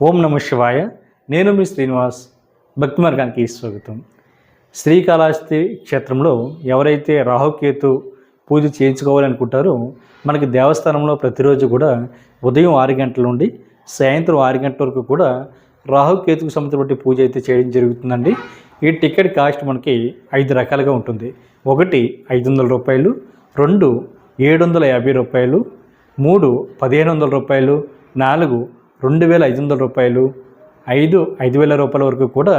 ఓం నమ శివాయ. నేను మీ శ్రీనివాస్. భక్తి మార్గానికి స్వాగతం. శ్రీకాళహస్తి క్షేత్రంలో ఎవరైతే రాహుకేతు పూజ చేయించుకోవాలనుకుంటారో మనకి దేవస్థానంలో ప్రతిరోజు కూడా ఉదయం ఆరు గంటల నుండి సాయంత్రం ఆరు గంటల వరకు కూడా రాహుకేతుకు సంబంధించిన పూజ అయితే చేయడం జరుగుతుందండి. ఈ టికెట్ కాస్ట్ మనకి ఐదు రకాలుగా ఉంటుంది. ఒకటి ఐదు వందల రూపాయలు రెండు ఏడు వందల యాభై రూపాయలు మూడు పదిహేను వందల రూపాయలు నాలుగు రెండు వేల ఐదు వందల రూపాయలు ఐదు ఐదు వేల రూపాయల వరకు కూడా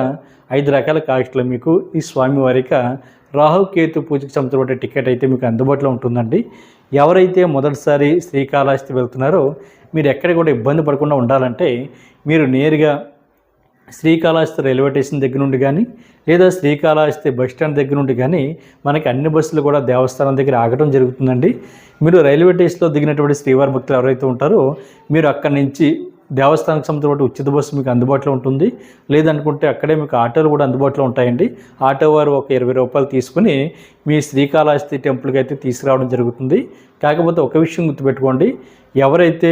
ఐదు రకాల కాస్ట్లు మీకు ఈ స్వామివారిక రాహుకేతు పూజకు సంబంధించిన టికెట్ అయితే మీకు అందుబాటులో ఉంటుందండి. ఎవరైతే మొదటిసారి శ్రీకాళహస్తి వెళ్తున్నారో మీరు ఎక్కడ కూడా ఇబ్బంది పడకుండా ఉండాలంటే మీరు నేరుగా శ్రీకాళహస్తి రైల్వే స్టేషన్ దగ్గర నుండి కానీ లేదా శ్రీకాళహస్తి బస్ స్టాండ్ దగ్గర నుండి కానీ మనకి అన్ని బస్సులు కూడా దేవస్థానం దగ్గర ఆగడం జరుగుతుందండి. మీరు రైల్వే స్టేషన్లో దిగినటువంటి శ్రీవారి భక్తులు ఎవరైతే ఉంటారో మీరు అక్కడి నుంచి దేవస్థానం సంబంధించిన ఉచిత బస్సు మీకు అందుబాటులో ఉంటుంది. లేదనుకుంటే అక్కడే మీకు ఆటోలు కూడా అందుబాటులో ఉంటాయండి. ఆటో వారు ఒక ఇరవై రూపాయలు తీసుకుని మీ శ్రీకాళహస్తి టెంపుల్కి అయితే తీసుకురావడం జరుగుతుంది. కాకపోతే ఒక విషయం గుర్తుపెట్టుకోండి. ఎవరైతే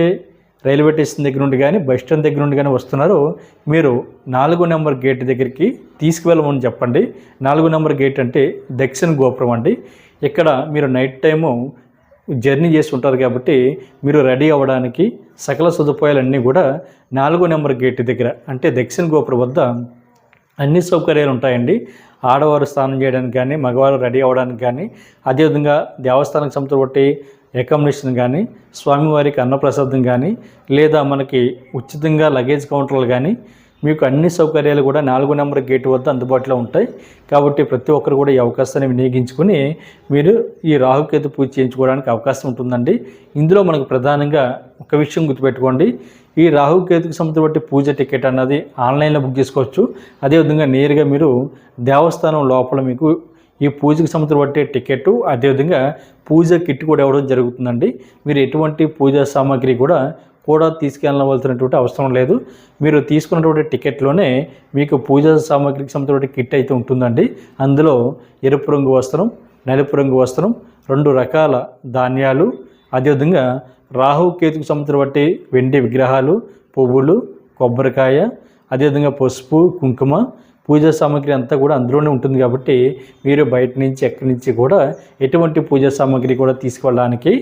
రైల్వే స్టేషన్ దగ్గర నుండి కానీ బస్ స్టాండ్ దగ్గర నుండి కానీ వస్తున్నారో మీరు నాలుగో నెంబర్ గేట్ దగ్గరికి తీసుకువెళ్ళమని చెప్పండి. నాలుగో నెంబర్ గేట్ అంటే దక్షిణ గోపురం అండి. ఇక్కడ మీరు నైట్ టైము జర్నీ చేసి ఉంటారు కాబట్టి మీరు రెడీ అవ్వడానికి సకల సదుపాయాలన్నీ కూడా నాలుగో నెంబర్ గేట్ దగ్గర అంటే దక్షిణ గోపురం వద్ద అన్ని సౌకర్యాలు ఉంటాయండి. ఆడవారు స్నానం చేయడానికి కానీ మగవారు రెడీ అవ్వడానికి కానీ అదేవిధంగా దేవస్థానానికి బట్టి అకామిడేషన్ కానీ స్వామివారికి అన్నప్రసాదం కానీ లేదా మనకి ఉచితంగా లగేజ్ కౌంటర్లు కానీ మీకు అన్ని సౌకర్యాలు కూడా నాలుగు నెంబర్ గేట్ వద్ద అందుబాటులో ఉంటాయి. కాబట్టి ప్రతి ఒక్కరు కూడా ఈ అవకాశాన్ని వినియోగించుకుని మీరు ఈ రాహుకేతు పూజ చేయించుకోవడానికి అవకాశం ఉంటుందండి. ఇందులో మనకు ప్రధానంగా ఒక విషయం గుర్తుపెట్టుకోండి. ఈ రాహుకేతుకు సంబంధించిన పూజ టికెట్ అన్నది ఆన్లైన్లో బుక్ చేసుకోవచ్చు. అదేవిధంగా నేరుగా మీరు దేవస్థానం లోపల మీకు ఈ పూజకు సంబంధించిన బట్టి టికెట్ అదేవిధంగా పూజ కిట్ కూడా ఇవ్వడం జరుగుతుందండి. మీరు ఎటువంటి పూజా సామాగ్రి కూడా కూడా తీసుకెళ్ళవలసినటువంటి అవసరం లేదు. మీరు తీసుకున్నటువంటి టికెట్లోనే మీకు పూజా సామాగ్రికి సంబంధించిన కిట్ అయితే ఉంటుందండి. అందులో ఎరుపు రంగు వస్త్రం నలుపు రంగు వస్త్రం రెండు రకాల ధాన్యాలు అదేవిధంగా రాహుకేతుకు సంబంధించిన బట్టి వెండి విగ్రహాలు పువ్వులు కొబ్బరికాయ అదేవిధంగా పసుపు కుంకుమ పూజా సామాగ్రి అంతా కూడా అందులోనే ఉంటుంది కాబట్టి మీరు బయట నుంచి ఎక్కడి నుంచి కూడా ఎటువంటి పూజా సామాగ్రి కూడా తీసుకెళ్ళడానికి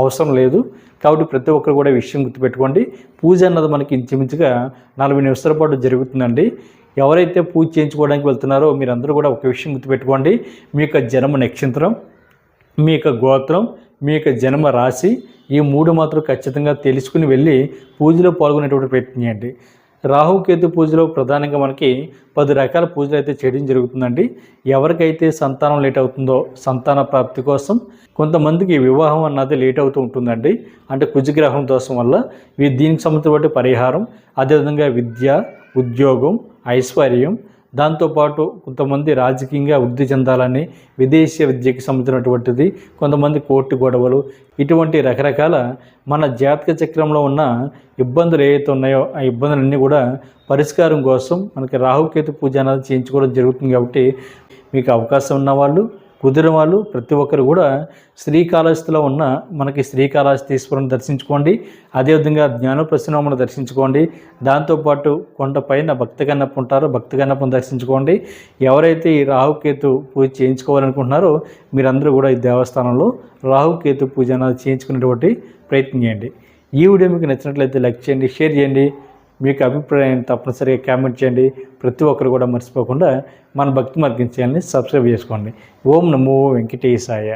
అవసరం లేదు. కాబట్టి ప్రతి ఒక్కరు కూడా విషయం గుర్తుపెట్టుకోండి. పూజ అన్నది మనకి ఇంచుమించుగా నలభై నిమిషాల పాటు జరుగుతుందండి. ఎవరైతే పూజ చేయించుకోవడానికి వెళ్తున్నారో మీరందరూ కూడా ఒక విషయం గుర్తుపెట్టుకోండి. మీ యొక్క జన్మ నక్షత్రం మీ యొక్క గోత్రం మీ యొక్క జన్మ రాశి ఈ మూడు మాత్రం ఖచ్చితంగా తెలుసుకుని వెళ్ళి పూజలో పాల్గొనేటువంటి ప్రయత్నం చేయండి. రాహుకేతు పూజలో ప్రధానంగా మనకి పది రకాల పూజలు అయితే చేయడం జరుగుతుందండి. ఎవరికైతే సంతానం లేట్ అవుతుందో సంతాన ప్రాప్తి కోసం కొంతమందికి వివాహం అన్నది లేట్ అవుతూ ఉంటుందండి. అంటే కుజగ్రహం దోషం వల్ల దీనికి సంబంధించిన పరిహారం అదేవిధంగా విద్య ఉద్యోగం ఐశ్వర్యం దాంతోపాటు కొంతమంది రాజకీయంగా వృద్ధి చెందాలని విదేశీ విద్యకి సంబంధించినటువంటిది కొంతమంది కోర్టు గొడవలు ఇటువంటి రకరకాల మన జాతక చక్రంలో ఉన్న ఇబ్బందులు ఏవైతే ఉన్నాయో ఆ ఇబ్బందులన్నీ కూడా పరిష్కారం కోసం మనకి రాహుకేతు పూజ అనేది చేయించుకోవడం జరుగుతుంది కాబట్టి మీకు అవకాశం ఉన్న వాళ్ళు కుదిరిన వాళ్ళు ప్రతి ఒక్కరు కూడా శ్రీకాళహస్తిలో ఉన్న మనకి శ్రీకాళహస్తీశ్వరుని దర్శించుకోండి. అదేవిధంగా జ్ఞానప్రసన్నమ్మను దర్శించుకోండి. దాంతోపాటు కొండపైన భక్తి కన్నప్ప ఉంటారో. భక్తి గన్నప్పను దర్శించుకోండి. ఎవరైతే ఈ రాహుకేతు పూజ చేయించుకోవాలనుకుంటున్నారో మీరందరూ కూడా ఈ దేవస్థానంలో రాహుకేతు పూజ అనేది చేయించుకునేటువంటి ప్రయత్నం చేయండి. ఈ వీడియో మీకు నచ్చినట్లయితే లైక్ చేయండి షేర్ చేయండి. మీకు అభిప్రాయం తప్పనిసరిగా కామెంట్ చేయండి. ప్రతి ఒక్కరు కూడా మర్చిపోకుండా మన భక్తి మార్గం ఛానల్ని సబ్స్క్రైబ్ చేసుకోండి. ఓం నమో వెంకటేశాయ.